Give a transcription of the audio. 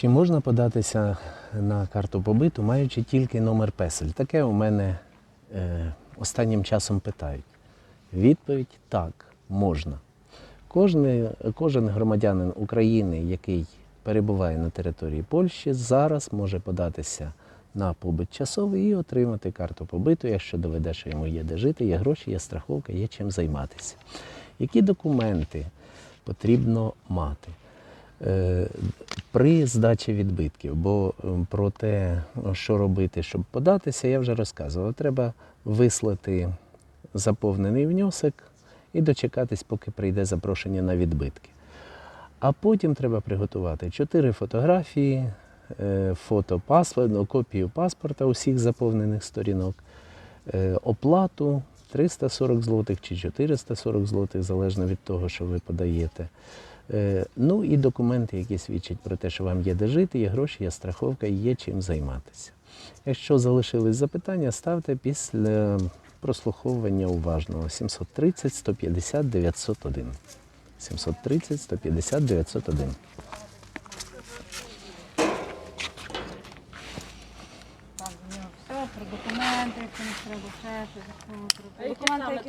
Чи можна податися на карту побиту, маючи тільки номер песель? Таке у мене е, останнім часом питають. Відповідь так, можна. Кожний, кожен громадянин України, який перебуває на території Польщі, зараз може податися на побит часовий і отримати карту побиту, якщо доведе, що йому є де жити, є гроші, є страховка, є чим займатися. Які документи потрібно мати? Е, При здачі відбитків, бо про те, що робити, щоб податися, я вже розказував. Треба вислати заповнений внесок і дочекатись, поки прийде запрошення на відбитки. А потім треба приготувати чотири фотографії, е, фото паспорт, копію паспорта усіх заповнених сторінок, е, оплату 340 злотих чи 440 злотих, залежно від того, що ви подаєте. Е, Ну і документи, які свідчать про те, що вам є де жити, є гроші, є страховка, і є чим займатися. Якщо залишились запитання, ставте після прослуховування уважного 730 150 901. 730 150 901. Так, все про документи, якщо не треба. А які Документи, які